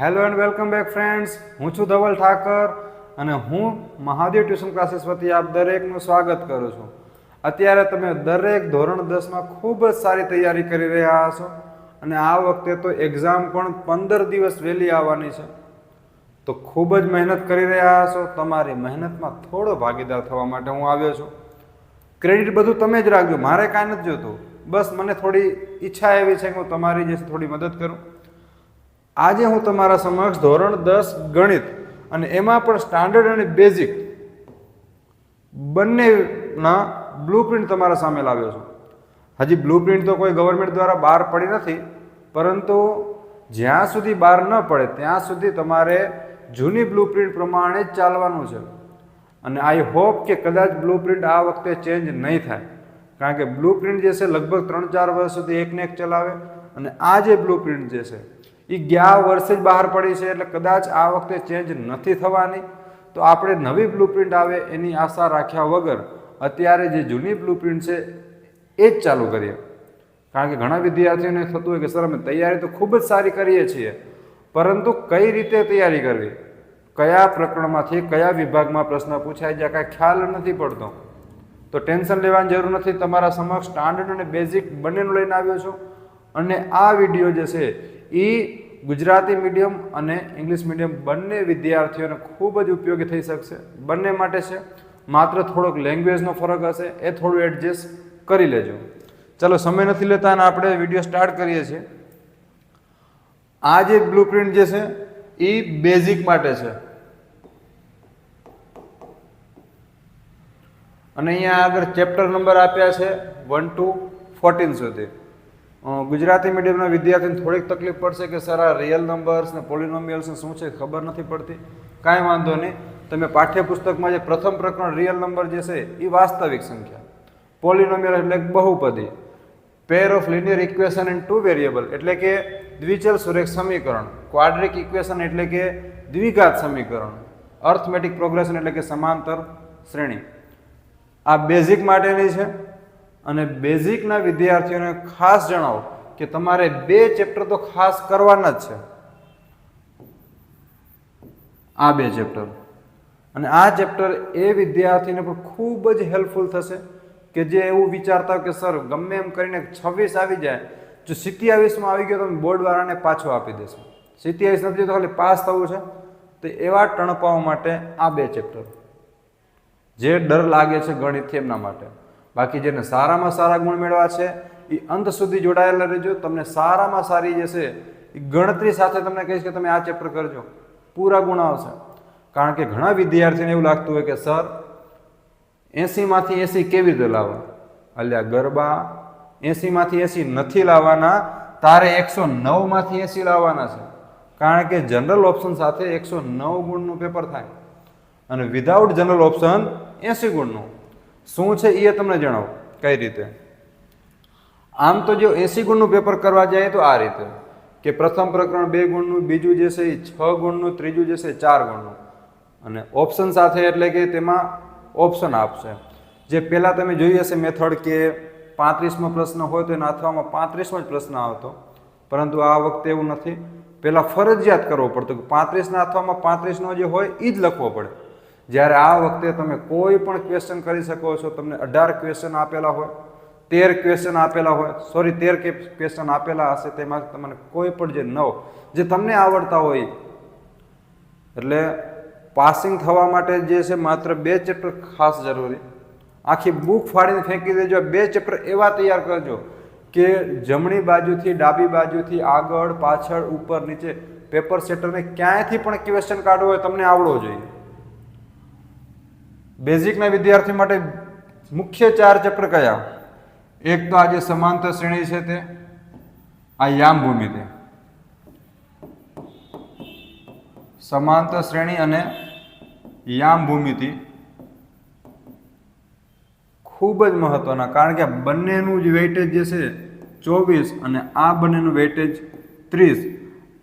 Hello and welcome back friends હું છું ધવલ ઠાકર અને હું મહાદેવ ટ્યુશન ક્લાસીસ વતી આપ દરેકનું સ્વાગત કરું છું. અત્યારે તમે દરેક ધોરણ દસમાં ખૂબ જ સારી તૈયારી કરી રહ્યા હશો અને આ વખતે તો એક્ઝામ પણ પંદર દિવસ વહેલી આવવાની છે. તો ખૂબ જ મહેનત કરી રહ્યા હશો. તમારી મહેનતમાં થોડો ભાગીદાર થવા માટે હું આવ્યો છું. ક્રેડિટ બધું તમે જ રાખજો. મારે કાંઈ નથી જોતું. બસ મને થોડી ઈચ્છા એવી છે કે હું તમારી જે થોડી મદદ કરું. આજે હું તમારા સમક્ષ ધોરણ દસ ગણિત અને એમાં પણ સ્ટાન્ડર્ડ અને બેઝિક બંનેના બ્લુપ્રિન્ટ તમારા સામે લાવ્યો છું. હજી બ્લુપ્રિન્ટ તો કોઈ ગવર્મેન્ટ દ્વારા બહાર પડી નથી, પરંતુ જ્યાં સુધી બહાર ન પડે ત્યાં સુધી તમારે જૂની બ્લુપ્રિન્ટ પ્રમાણે જ ચાલવાનું છે. અને આઈ હોપ કે કદાચ બ્લુપ્રિન્ટ આ વખતે ચેન્જ નહીં થાય. કારણ કે બ્લુપ્રિન્ટ જે છે લગભગ ત્રણ ચાર વર્ષ સુધી એકને એક ચલાવે અને આ જે બ્લુપ્રિન્ટ જે છે એ ગયા વર્ષે જ બહાર પડી છે એટલે કદાચ આ વખતે ચેન્જ નથી થવાની. તો આપણે નવી બ્લુપ્રિન્ટ આવે એની આશા રાખ્યા વગર અત્યારે જે જૂની બ્લુપ્રિન્ટ છે એ જ ચાલુ કરીએ. કારણ કે ઘણા વિદ્યાર્થીઓને થતું હોય કે સર, અમે તૈયારી તો ખૂબ જ સારી કરીએ છીએ, પરંતુ કઈ રીતે તૈયારી કરવી? કયા પ્રકરણમાંથી, કયા વિભાગમાં પ્રશ્ન પૂછાય જ્યાં કાંઈ ખ્યાલ નથી પડતો. તો ટેન્શન લેવાની જરૂર નથી. તમારા સમક્ષ સ્ટાન્ડર્ડ અને બેઝિક બંનેનું લઈને આવ્યો છું. અને આ વીડિયો જે છે એ ગુજરાતી મીડિયમ અને ઇંગ્લિશ મીડિયમ બંને વિદ્યાર્થીઓને ખૂબ જ ઉપયોગી થઈ શકશે. બંને માટે છે, માત્ર થોડોક લેંગ્વેજનો ફરક હશે, એ થોડું એડજસ્ટ કરી લેજો. ચાલો, સમય નથી લેતા અને આપણે વીડિયો સ્ટાર્ટ કરીએ છીએ. આ જે બ્લુપ્રિન્ટ જે છે એ બેઝિક માટે છે. અને અહીંયા આગળ ચેપ્ટર નંબર આપ્યા છે વન ટુ ફોર્ટીન સુધી. ગુજરાતી મીડિયમના વિદ્યાર્થીને થોડીક તકલીફ પડશે કે સર, આ રિયલ નંબર્સ ને પોલિનોમિયલ્સ શું છે ખબર નથી પડતી? કાંઈ વાંધો નહીં. તમે પાઠ્યપુસ્તકમાં જે પ્રથમ પ્રકરણ રિયલ નંબર જે છે એ વાસ્તવિક સંખ્યા. પોલિનોમિયલ એટલે બહુપદી. Pair of linear equation in two variable એટલે કે દ્વિચલ સુરેખ સમીકરણ. ક્વાડ્રિક ઇક્વેશન એટલે કે દ્વિઘાત સમીકરણ. અર્થમેટિક પ્રોગ્રેશન એટલે કે સમાંતર શ્રેણી. આ બેઝિક માટેની છે. અને બેઝિકના વિદ્યાર્થીઓને ખાસ જણાવો કે તમારે બે ચેપ્ટર તો ખાસ કરવાના જ છે. આ બે ચેપ્ટર. અને આ ચેપ્ટર એ વિદ્યાર્થીને પણ ખૂબ જ હેલ્પફુલ થશે કે જે એવું વિચારતા હોય કે, સર, ગમે એમ કરીને છવ્વીસ આવી જાય, જો સિત્યાવીસમાં આવી ગયો તો બોર્ડવાળાને પાછો આપી દેશો સિત્યાવીસ નથી, તો ખાલી પાસ થવું છે. તો એવા ટણપાઓ માટે આ બે ચેપ્ટર. જે ડર લાગે છે ગણિતથી એમના માટે. બાકી જેને સારામાં સારા ગુણ મેળવા છે એ અંત સુધી જોડાયેલા રહેજો. તમને સારામાં સારી જે છે એ ગણતરી સાથે તમને કહીશ કે તમે આ ચેપ્ટર કરજો. પૂરા ગુણ આવશે. કારણ કે ઘણા વિદ્યાર્થીને એવું લાગતું હોય કે, સર, એંસીમાંથી એસી કેવી રીતે લાવવા? અલ્યા, ગરબા એંસીમાંથી એસી નથી લાવવાના, તારે એકસો નવમાંથી એસી લાવવાના છે. કારણ કે જનરલ ઓપ્શન સાથે એકસો નવ ગુણનું પેપર થાય. અને વિધાઉટ જનરલ ઓપ્શન, એંસી ગુણનું. શું છે એ તમને જણાવો, કઈ રીતે? આમ તો જો એસી ગુણનું પેપર કરવા જાય તો આ રીતે, કે પ્રથમ પ્રકરણ બે ગુણનું, બીજું જે છે એ છ ગુણનું, ત્રીજું જે છે ચાર ગુણનું. અને ઓપ્શન સાથે એટલે કે તેમાં ઓપ્શન આપશે. જે પહેલાં તમે જોઈ હશે મેથડ કે પાંત્રીસમો પ્રશ્ન હોય તો એના અથવામાં પાંત્રીસમો જ પ્રશ્ન આવતો. પરંતુ આ વખતે એવું નથી. પહેલાં ફરજિયાત કરવો પડતો કે પાંત્રીસના અથવામાં પાંત્રીસનો જે હોય એ જ લખવો પડે. જ્યારે આ વખતે તમે કોઈ પણ ક્વેશ્ચન કરી શકો છો, તમને અઢાર ક્વેશ્ચન આપેલા હોય, તેર ક્વેશ્ચન આપેલા હોય સોરી તેર ક્વેશ્ચન આપેલા હશે, તેમાં તમને કોઈ પણ જે નવ, જે તમને આવડતા હોય, એટલે પાસિંગ થવા માટે જે છે માત્ર બે ચેપ્ટર ખાસ જરૂરી. આખી બુક ફાડીને ફેંકી દેજો બે ચેપ્ટર એવા તૈયાર કરજો કે જમણી બાજુથી, ડાબી બાજુથી, આગળ, પાછળ, ઉપર, નીચે પેપર સેટરને ક્યાંયથી પણ ક્વેશ્ચન કાઢવો હોય, તમને આવડવો જોઈએ. બેઝિકના વિદ્યાર્થી માટે મુખ્ય ચાર ચક્ર કયા? એક તો આજે સમાંતર શ્રેણી છે તે, આ યામ ભૂમિતિ સમાંતર શ્રેણી અને યામ ભૂમિતિ ખૂબ જ મહત્વના, કારણ કે બંનેનું જ વેઇટેજ જે છે ચોવીસ અને આ બંનેનું વેઇટેજ ત્રીસ.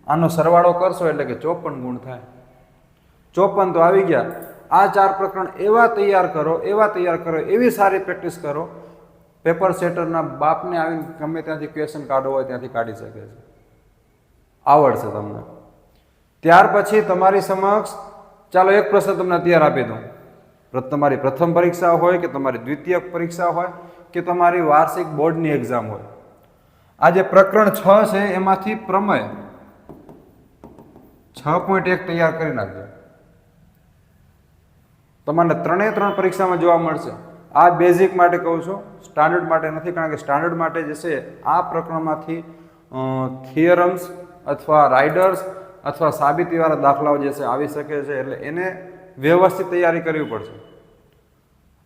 આનો સરવાળો કરશો એટલે કે ચોપન ગુણ થાય. ચોપન તો આવી ગયા. આ ચાર પ્રકરણ એવા તૈયાર કરો, એવા તૈયાર કરો, એવી સારી પ્રેક્ટિસ કરો, પેપર સેટરના બાપને આવીને ગમે ત્યાંથી ક્વેશ્ચન કાઢવો હોય ત્યાંથી કાઢી શકે છે. આવડશે તમને. ત્યાર પછી તમારી સમક્ષ, ચાલો એક પ્રશ્ન તમને અત્યારે આપી દઉં. તમારી પ્રથમ પરીક્ષા હોય કે તમારી દ્વિતીય પરીક્ષા હોય કે તમારી વાર્ષિક બોર્ડની એક્ઝામ હોય. આ જે પ્રકરણ છ છે, એમાંથી પ્રમેય છ પોઈન્ટ એક તૈયાર કરી નાખજો. તમને ત્રણે ત્રણ પરીક્ષામાં જોવા મળશે. આ બેઝિક માટે કહું છું સ્ટાન્ડર્ડ માટે નથી, કારણ કે સ્ટાન્ડર્ડ માટે જે છે, આ પ્રકરણમાંથી થિયરમ્સ અથવા રાઇડર્સ અથવા સાબિતીવાળા દાખલાઓ જે છે, આવી શકે છે, એટલે એને વ્યવસ્થિત તૈયારી કરવી પડશે.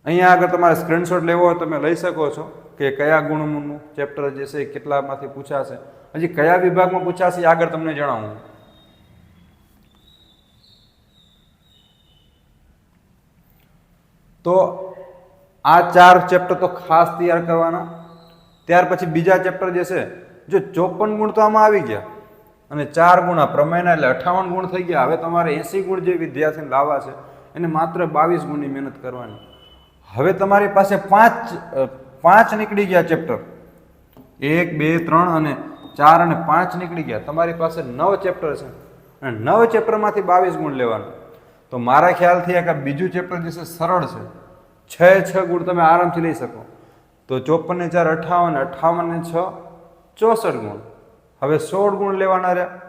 અહીંયા આગળ તમારે સ્ક્રીનશોટ લેવો હોય, તમે લઈ શકો છો કે કયા ગુણનું ચેપ્ટર જે છે કેટલામાંથી પૂછાશે. હજી કયા વિભાગમાં પૂછાશે આગળ તમને જણાવું. તો આ ચાર ચેપ્ટર તો ખાસ તૈયાર કરવાના. ત્યાર પછી બીજા ચેપ્ટર જે છે, જો ચોપન ગુણ તો આમાં આવી ગયા. અને ચાર ગુણા પ્રમેયના એટલે અઠાવન ગુણ થઈ ગયા. હવે તમારે એંસી ગુણ જે વિદ્યાર્થીને લાવવા છે, એને માત્ર બાવીસ ગુણની મહેનત કરવાની. હવે તમારી પાસે પાંચ પાંચ નીકળી ગયા ચેપ્ટર એક, બે, ત્રણ અને ચાર અને પાંચ નીકળી ગયા. તમારી પાસે નવ ચેપ્ટર છે. અને નવ ચેપ્ટરમાંથી બાવીસ ગુણ લેવાના. તો મારા ખ્યાલથી આ બીજું ચેપ્ટર જે છે, સરળ છે. છ છ ગુણ તમે આરામથી લઈ શકો. તો ચોપન ને ચાર અઠાવન અઠાવન ને છ, ચોસઠ ગુણ. હવે સોળ ગુણ લેવાના રહ્યા.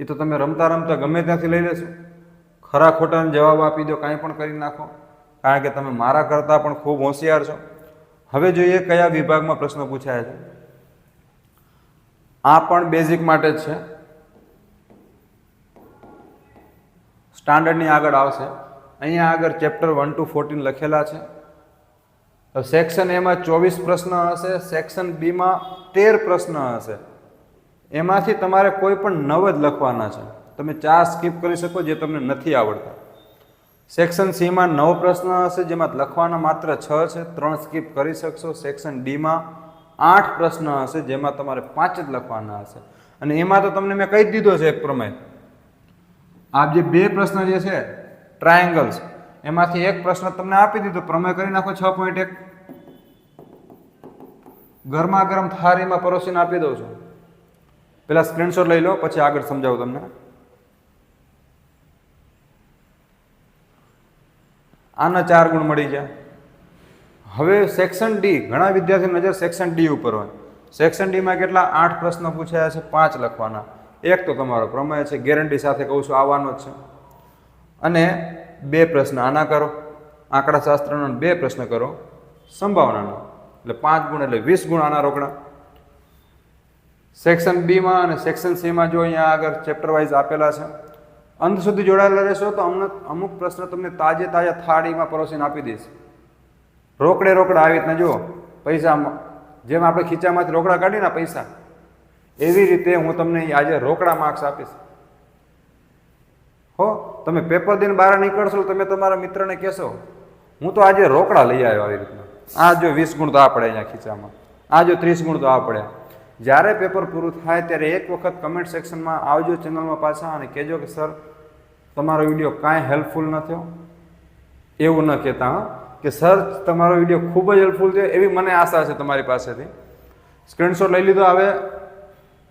એ તો તમે રમતા રમતા ગમે ત્યાંથી લઈ લેશો. ખરા ખોટાને જવાબ આપી દો, કાંઈ પણ કરી નાખો. કારણ કે તમે મારા કરતાં પણ ખૂબ હોશિયાર છો. હવે જોઈએ કયા વિભાગમાં પ્રશ્ન પૂછાયા છે. આ પણ બેઝિક માટે જ છે. સ્ટાન્ડર્ડની આગળ આવશે. અહીંયા આગળ ચેપ્ટર વન ટુ ફોર્ટીન લખેલા છે. સેક્શન એમાં ચોવીસ પ્રશ્ન હશે, સેક્શન બીમાં તેર પ્રશ્ન હશે. એમાંથી તમારે કોઈ પણ નવ જ લખવાના છે. તમે ચાર સ્કીપ કરી શકો જે તમને નથી આવડતા. સેક્શન સીમાં નવ પ્રશ્ન હશે, જેમાં લખવાના માત્ર છ છે. ત્રણ સ્કીપ કરી શકશો. સેક્શન ડીમાં આઠ પ્રશ્ન હશે, જેમાં તમારે પાંચ જ લખવાના હશે. અને એમાં તો તમને મેં કહી દીધો છે એક પ્રમેય આ જે બે પ્રશ્ન જે છે ટ્રાયંગલ્સ એમાંથી એક પ્રશ્ન તમને આપી દીધો, પ્રમેય કરી નાખો છ પોઈન્ટ એક. ગરમા ગરમ થાળીમાં પરોસીને આપી દઉં છું. પેલા સ્ક્રીનશોટ લઈ લો, પછી આગળ સમજાવું તમને. આના ચાર ગુણ મળી ગયા. હવે સેક્શન ડી ઘણા વિદ્યાર્થી નજર સેક્શન ડી ઉપર હોય. સેક્શન ડીમાં કેટલા? આઠ પ્રશ્નો પૂછાયા છે, પાંચ લખવાના. એક તો તમારો પ્રમેય છે, ગેરંટી સાથે કહું છું, આવવાનો જ છે. અને બે પ્રશ્ન આના કરો આંકડાશાસ્ત્રનો બે પ્રશ્ન કરો, સંભાવનાનો. એટલે પાંચ ગુણ એટલે વીસ ગુણ આના રોકડા. સેક્શન બીમાં અને સેક્શન સીમાં જો અહીંયા આગળ ચેપ્ટર વાઇઝ આપેલા છે, અંત સુધી જોડાયેલા રહેશો તો અમને અમુક પ્રશ્ન તમને તાજે તાજા થાળીમાં પરોસીને આપી દઈશ. રોકડે રોકડા આવી રીતના જુઓ પૈસામાં જેમ આપણે ખીચામાંથી રોકડા કાઢીને પૈસા એવી રીતે હું તમને આજે રોકડા માર્ક્સ આપીશ. હો, તમે પેપર દઈને બહાર નીકળશો તમે તમારા મિત્રને કહેશો, હું તો આજે રોકડા લઈ આવ્યો આવી રીતના. આ જો વીસ ગુણ તો આ પડે અહીંયા ખીચામાં આ જો ત્રીસ ગુણ તો આ પડ્યા જ્યારે પેપર પૂરું થાય ત્યારે એક વખત કમેન્ટ સેક્શનમાં આવજો ચેનલમાં પાછા અને કહેજો કે, સર, તમારો વીડિયો કાંઈ હેલ્પફુલ ન થયો. એવું ન કહેતા, હા. કે, સર, તમારો વીડિયો ખૂબ જ હેલ્પફુલ થયો. એવી મને આશા છે તમારી પાસેથી. સ્ક્રીનશોટ લઈ લીધો હવે.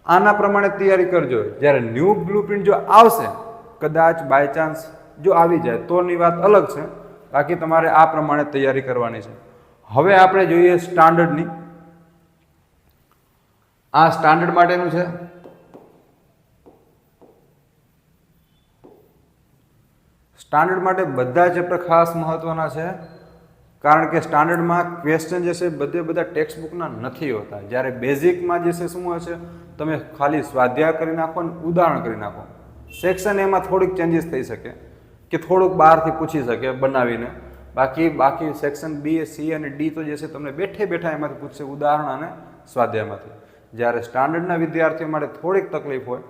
આના પ્રમાણે તૈયારી કરજો. જ્યારે ન્યૂ બ્લુપ્રિન્ટ જો આવશે, કદાચ બાય ચાન્સ જો આવી જાય, તોની વાત અલગ છે. બાકી તમારે આ પ્રમાણે તૈયારી કરવાની છે. હવે આપણે જોઈએ સ્ટાન્ડર્ડની આ સ્ટાન્ડર્ડ માટેનું છે. સ્ટાન્ડર્ડ માટે બધા ચેપ્ટર ખાસ મહત્વના છે. કારણ કે સ્ટાન્ડર્ડમાં ક્વેશ્ચન જે છે, બધે બધા ટેક્સ્ટ બુકના નથી હોતા. જ્યારે બેઝિકમાં જે છે, શું હોય છે, તમે ખાલી સ્વાધ્યાય કરી નાખો અને ઉદાહરણ કરી નાખો. સેક્શન એમાં થોડીક ચેન્જીસ થઈ શકે, કે થોડુંક બહારથી પૂછી શકે બનાવીને. બાકી બાકી સેક્શન બી સી અને ડી તો જે છે, તમને બેઠે બેઠા એમાંથી પૂછશે ઉદાહરણ અને સ્વાધ્યાયમાંથી. જ્યારે સ્ટાન્ડર્ડના વિદ્યાર્થીઓ માટે થોડીક તકલીફ હોય,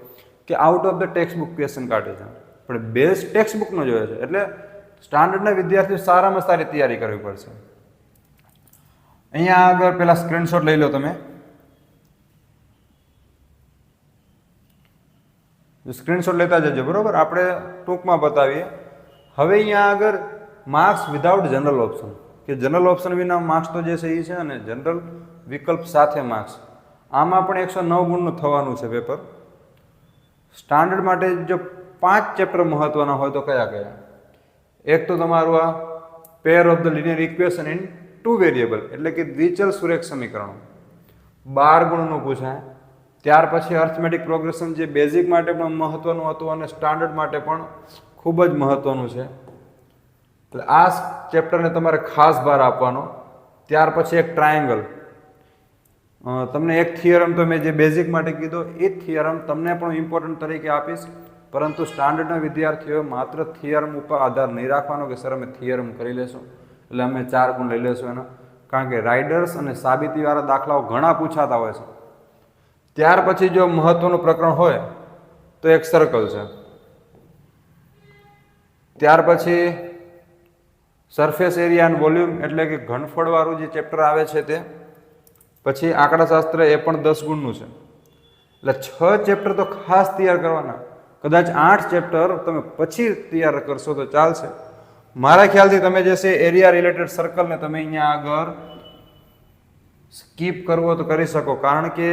કે out of the text book question કાઢે છે. પણ બેઝ ટેક્સ્ટ બુકનો જોઈએ છે. એટલે સ્ટાન્ડર્ડના વિદ્યાર્થીઓ સારામાં સારી તૈયારી કરવી પડશે. અહીંયા આગળ પેલા સ્ક્રીનશોટ લઈ લો તમે. સ્ક્રીનશોટ લેતા જજો, બરોબર? આપણે ટૂંકમાં બતાવીએ. હવે અહીંયા આગળ માર્ક્સ વિધાઉટ જનરલ ઓપ્શન કે જનરલ ઓપ્શન વિના માર્ક્સ તો જે છે એ છે અને જનરલ વિકલ્પ સાથે માર્ક્સ આમાં પણ એકસો નવ ગુણનું થવાનું છે પેપર સ્ટાન્ડર્ડ માટે જો પાંચ ચેપ્ટર મહત્વના હોય તો કયા કયા? એક તો તમારું આ pair of the linear equation in two variable એટલે કે દ્વિચલ સુરેખ સમીકરણો. બાર ગુણનું પૂછાય. ત્યાર પછી અર્થમેટિક પ્રોગ્રેશન જે બેઝિક માટે પણ મહત્વનું હતું અને સ્ટાન્ડર્ડ માટે પણ ખૂબ જ મહત્વનું છે. એટલે આ ચેપ્ટરને તમારે ખાસ ભાર આપવાનો. ત્યાર પછી એક ટ્રાયેંગલ તમને એક થિયરમ તો મેં જે બેઝિક માટે કીધો, એ થિયરમ તમને પણ ઇમ્પોર્ટન્ટ તરીકે આપીશ. પરંતુ સ્ટાન્ડર્ડના વિદ્યાર્થીઓ માત્ર થિયરમ ઉપર આધાર નહીં રાખવાનો કે સર અમે થિયરમ કરી લેશું, એટલે અમે ચાર ગુણ લઈ લેશું એના. કારણ કે રાઇડર્સ અને સાબિતીવાળા દાખલાઓ ઘણા પૂછાતા હોય છે. ત્યાર પછી જો મહત્વનું પ્રકરણ હોય, તો એક સર્કલ છે. ત્યાર પછી સરફેસ એરિયા એન્ડ વોલ્યુમ એટલે કે ઘનફળવાળું જે ચેપ્ટર આવે છે તે, પછી આંકડાશાસ્ત્ર એ પણ દસ ગુણનું છે. એટલે છ ચેપ્ટર તો ખાસ તૈયાર કરવાના. કદાચ આઠ ચેપ્ટર તમે પછી તૈયાર કરશો તો ચાલશે. મારા ખ્યાલથી તમે જે છે એરિયા રિલેટેડ સર્કલને તમે અહીંયા આગળ સ્કીપ કરવો તો કરી શકો, કારણ કે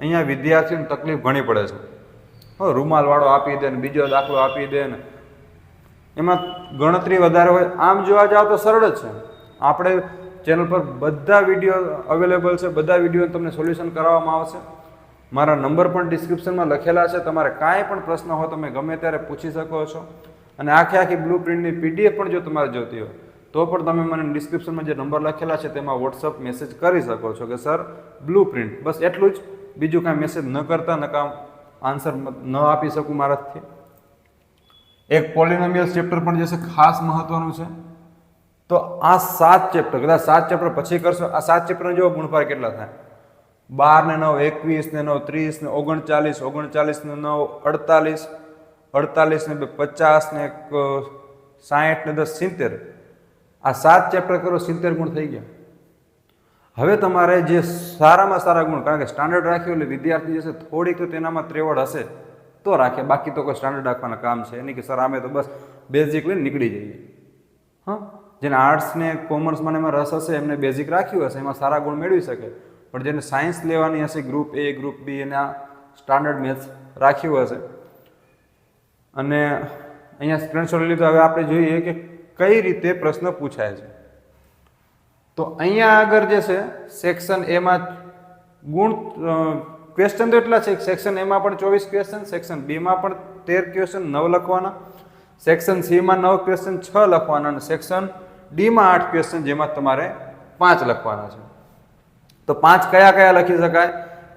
અહીંયા વિદ્યાર્થીઓને તકલીફ ઘણી પડે છે. હો, રૂમાલવાળો આપી દે ને બીજો દાખલો આપી દે ને. એમાં ગણતરી વધારે હોય. આમ જોવા જાઓ તો સરળ જ છે. આપણે ચેનલ પર બધા વીડિયો અવેલેબલ છે, બધા વીડિયો તમને સોલ્યુશન કરાવવામાં આવશે. મારા નંબર પણ ડિસ્ક્રિપ્શનમાં લખેલા છે. તમારે કાંઈ પણ પ્રશ્ન હોય તમે ગમે ત્યારે પૂછી શકો છો. અને આખી આખી બ્લુ પ્રિન્ટની પીડીએફ પણ જો તમારે જોતી હોય, તો પણ તમે મને ડિસ્ક્રિપ્શનમાં જે નંબર લખેલા છે તેમાં વોટ્સઅપ મેસેજ કરી શકો છો કે, સર, બ્લુ પ્રિન્ટ. બસ એટલું જ. બીજું કાંઈ મેસેજ ન કરતા, ન કામ આન્સર ન આપી શકું મારાથી. એક પોલિનોમિયલ ચેપ્ટર પણ જે છે ખાસ મહત્વનું છે. તો આ સાત ચેપ્ટર કદાચ સાત ચેપ્ટર પછી કરશો, આ સાત ચેપ્ટર જો ગુણભાર કેટલા થાય? બાર ને નવ એકવીસ ને નવ ત્રીસ ને ઓગણચાલીસ ઓગણચાલીસ ને નવ, અડતાલીસ અડતાલીસ ને બે પચાસ ને એક સાહીઠ ને દસ, સિત્તેર. આ સાત ચેપ્ટર કરો, સિત્તેર ગુણ થઈ ગયા. હવે તમારે જે સારામાં સારા ગુણ, કારણ કે સ્ટાન્ડર્ડ રાખ્યું એટલે વિદ્યાર્થી જે છે થોડીક તો તેનામાં ત્રેવડ હશે, તો રાખે. બાકી તો કોઈ સ્ટાન્ડર્ડ રાખવાના કામ છે. એની કે સર અમે તો બસ બેઝિક લઈને નીકળી જઈએ. હા? જેને આર્ટ્સ ને કોમર્સમાં એમાં રસ હશે, એમને બેઝિક રાખ્યું હશે, એમાં સારા ગુણ મેળવી શકે. પણ જેને સાયન્સ લેવાની હશે ગ્રુપ એ ગ્રુપ બી એના સ્ટાન્ડર્ડ મેથ્સ રાખ્યું હશે. અને અહીંયા સ્ક્રીનશોટ લીધો. હવે આપણે જોઈએ કે કઈ રીતે પ્રશ્ન પૂછાય છે. તો અહીંયા આગળ જે છે સેક્શન એમાં ગુણ ક્વેશ્ચન તો એટલા છે સેક્શન એમાં પણ ચોવીસ ક્વેશ્ચન સેક્શન બીમાં પણ તેર ક્વેશ્ચન નવ લખવાના. સેક્શન સીમાં નવ ક્વેશ્ચન છ લખવાના અને સેક્શન ડીમાં આઠ ક્વેશ્ચન જેમાં તમારે પાંચ લખવાના છે. તો પાંચ કયા કયા લખી શકાય?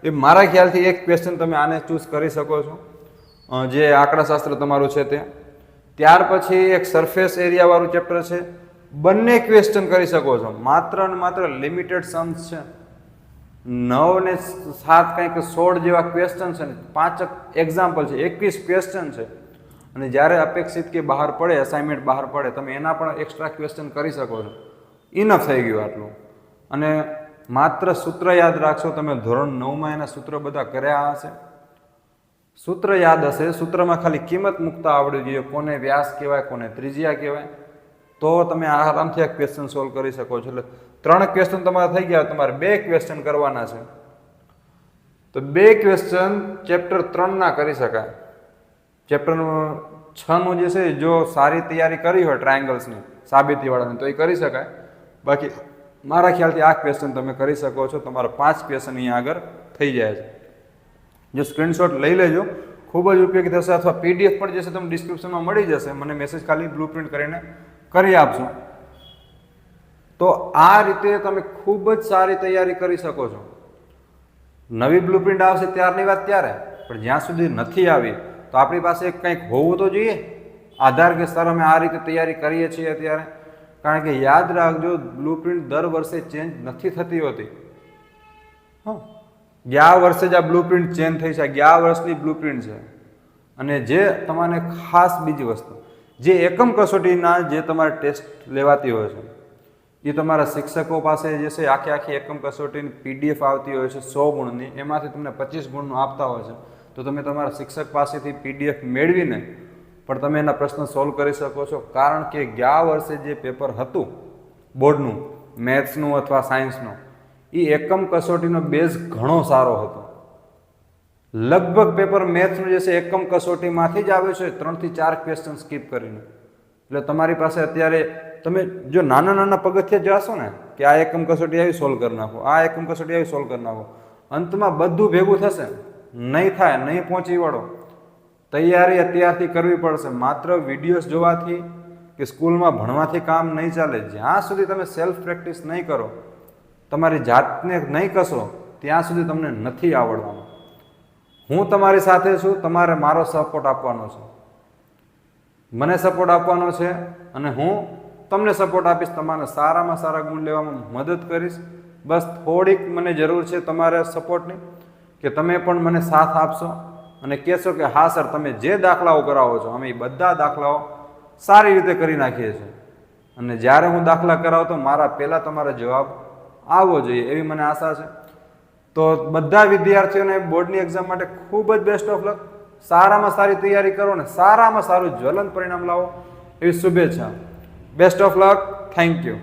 એ મારા ખ્યાલથી એક ક્વેશ્ચન તમે આને ચૂઝ કરી શકો છો. જે આંકડાશાસ્ત્ર તમારું છે તે. ત્યાર પછી એક સરફેસ એરિયાવાળું ચેપ્ટર છે. બંને ક્વેશ્ચન કરી શકો છો. માત્ર ને માત્ર લિમિટેડ સમ્સ છે. નવ ને સાત કંઈક સોળ જેવા ક્વેશ્ચન છે ને, પાંચ એક્ઝામ્પલ છે, એકવીસ ક્વેશ્ચન છે. અને જ્યારે અપેક્ષિત કે બહાર પડે અસાઇનમેન્ટ બહાર પડે, તમે એના પણ એક્સ્ટ્રા ક્વેશ્ચન કરી શકો છો. ઇનફ થઈ ગયું આટલું. અને માત્ર સૂત્ર યાદ રાખશો તમે ધોરણ નવમાં એના સૂત્ર બધા કર્યા હશે. સૂત્ર યાદ હશે, સૂત્રમાં ખાલી કિંમત મૂકતા આવડવી જોઈએ કોને વ્યાસ કહેવાય, કોને ત્રિજ્યા કહેવાય. તો તમે આરામથી આ ક્વેશ્ચન સોલ્વ કરી શકો છો. એટલે ત્રણ ક્વેશ્ચન તમારે થઈ ગયા, તમારે બે ક્વેશ્ચન કરવાના છે. તો બે ક્વેશ્ચન ચેપ્ટર ત્રણના કરી શકાય. ચેપ્ટર છનું જે છે જો સારી તૈયારી કરી હોય ટ્રાયંગલ્સની સાબિતીવાળાની, તો એ કરી શકાય. બાકી મારા ખ્યાલથી આ ક્વેશ્ચન તમે કરી શકો છો. તમારા પાંચ ક્વેશ્ચન અહીંયા આગળ થઈ જાય છે. જો સ્ક્રીનશોટ લઈ લેજો. ખૂબ જ ઉપયોગી થશે અથવા પીડીએફ પણ જે છે તમને ડિસ્ક્રિપ્શનમાં મળી જશે. મને મેસેજ ખાલી બ્લુ કરીને કરી આપશો તો આ રીતે તમે ખૂબ જ સારી તૈયારી કરી શકો છો. નવી બ્લુ આવશે ત્યારની વાત ત્યારે પણ જ્યાં સુધી નથી આવી, તો આપણી પાસે કંઈક હોવું તો જોઈએ. આધાર કે સર અમે આ રીતે તૈયારી કરીએ છીએ અત્યારે. કારણ કે યાદ રાખજો બ્લુ પ્રિન્ટ દર વર્ષે ચેન્જ નથી થતી હોતી. હા. ગયા વર્ષે જ આ બ્લુ પ્રિન્ટ ચેન્જ થઈ છે ગયા વર્ષની બ્લુ પ્રિન્ટ છે. અને જે તમારે ખાસ બીજી વસ્તુ, જે એકમ કસોટીના જે તમારે ટેસ્ટ લેવાતી હોય છે, એ તમારા શિક્ષકો પાસે જે છે, આખી આખી એકમ કસોટીની પીડીએફ આવતી હોય છે, સો ગુણની, એમાંથી તમને પચીસ ગુણનું આપતા હોય છે. તો તમે તમારા શિક્ષક પાસેથી પીડીએફ મેળવીને પણ તમે એના પ્રશ્ન સોલ્વ કરી શકો છો. કારણ કે ગયા વર્ષે જે પેપર હતું, બોર્ડનું મેથ્સનું અથવા સાયન્સનું એ એકમ કસોટીનો બેઝ ઘણો સારો હતો. લગભગ પેપર મેથ્સનું જે છે, એકમ કસોટીમાંથી જ આવે છે, ત્રણથી ચાર ક્વેશ્ચન સ્કીપ કરીને. એટલે તમારી પાસે અત્યારે, તમે જો નાના નાના પગથિયા જશો ને, કે આ એકમ કસોટી આવી સોલ્વ કરી નાખો. આ એકમ કસોટી આવી સોલ્વ કરી નાખો. અંતમાં બધું ભેગું થશે. નહીં થાય, નહીં પહોંચી વળો. તૈયારી અત્યારથી કરવી પડશે. માત્ર વિડીયોઝ જોવાથી કે સ્કૂલમાં ભણવાથી કામ નહીં ચાલે, જ્યાં સુધી તમે સેલ્ફ પ્રેક્ટિસ નહીં કરો, તમારી જાતને નહીં કશો ત્યાં સુધી તમને નથી આવડવાનું. હું તમારી સાથે છું, તમારે મારો સપોર્ટ આપવાનો છે. મને સપોર્ટ આપવાનો છે અને હું તમને સપોર્ટ આપીશ, તમારે સારામાં સારા ગુણ લેવામાં મદદ કરીશ. બસ થોડીક મને જરૂર છે તમારા સપોર્ટની કે તમે પણ મને સાથ આપશો. અને કહેશો કે, હા, સર, તમે જે દાખલાઓ કરાવો છો, અમે એ બધા દાખલાઓ સારી રીતે કરી નાખીએ છીએ. અને જ્યારે હું દાખલા કરાવતો, મારા પહેલાં તમારો જવાબ આવવો જોઈએ એવી મને આશા છે. તો બધા વિદ્યાર્થીઓને બોર્ડની એક્ઝામ માટે ખૂબ જ બેસ્ટ ઓફ લક સારામાં સારી તૈયારી કરો ને સારામાં સારું જ્વલંત પરિણામ લાવો એવી શુભેચ્છા. Best of luck thank you